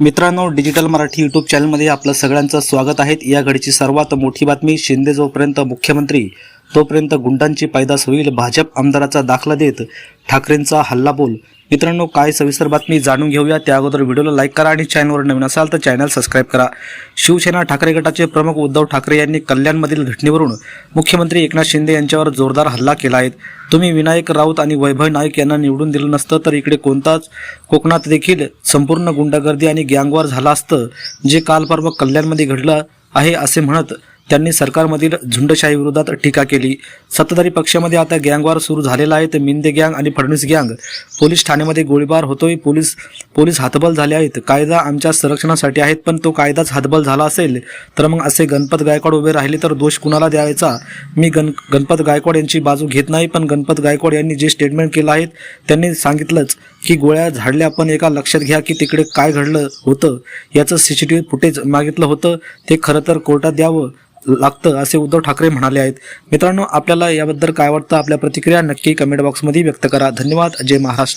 मित्रांनो digital Marathi YouTube चॅनलमध्ये आपलं सगळ्यांचं स्वागत आहे. या घडीची सर्वात मोठी बातमी शिंदे जोपर्यंत मुख्यमंत्री तोपर्यंत गुंडांची पैदास होईल भाजप आमदाराचा दाखला देत ठाकरेंचा हल्लाबोल मित्रांनो काय सविस्तर बातमी जाणून घेऊया. त्या अगोदर व्हिडिओला लाईक करा आणि चॅनलवर नवीन असाल तर चॅनल सबस्क्राईब करा. शिवसेना ठाकरे गटाचे प्रमुख उद्धव ठाकरे यांनी कल्याणमधील घटनेवरून मुख्यमंत्री एकनाथ शिंदे यांच्यावर जोरदार हल्ला केला आहे. तुम्ही विनायक राऊत आणि वैभव नाईक यांना निवडून दिलं नसतं तर इकडे कोणताच कोकणात देखील संपूर्ण गुंडागर्दी आणि गँगवार झाला असतं जे काल परवा कल्याणमध्ये घडलं आहे असे म्हणत त्यांनी सरकारमधील झुंडशाही विरोधात टीका केली. सत्ताधारी पक्षामध्ये आता गँगवार सुरू झालेला आहे. तर मिंदे गँग आणि फडणवीस गँग पोलीस ठाण्यामध्ये गोळीबार होतोय. पोलीस पोलीस हातबल झाले आहेत. कायदा आमच्या संरक्षणासाठी आहेत पण तो कायदाच हातबल झाला असेल तर मग असे गणपत गायकवाड उभे राहिले तर दोष कुणाला द्यायचा? मी गण गणपत गायकवाड यांची बाजू घेत नाही पण गणपत गायकवाड यांनी जे स्टेटमेंट केलं आहे त्यांनी सांगितलंच. की गोळ्या झाडल्या पण एका लक्षात घ्या की तिकडे काय घडलं होतं याचं C C T V footage मागितलं होतं ते खरं तर कोर्टात द्यावं लागतं असे उद्धव ठाकरे म्हणाले आहेत. मित्रांनो आपल्याला याबद्दल काय वाटतं? आपल्या प्रतिक्रिया नक्की कमेंट बॉक्समध्ये व्यक्त करा. धन्यवाद. जय महाराष्ट्र.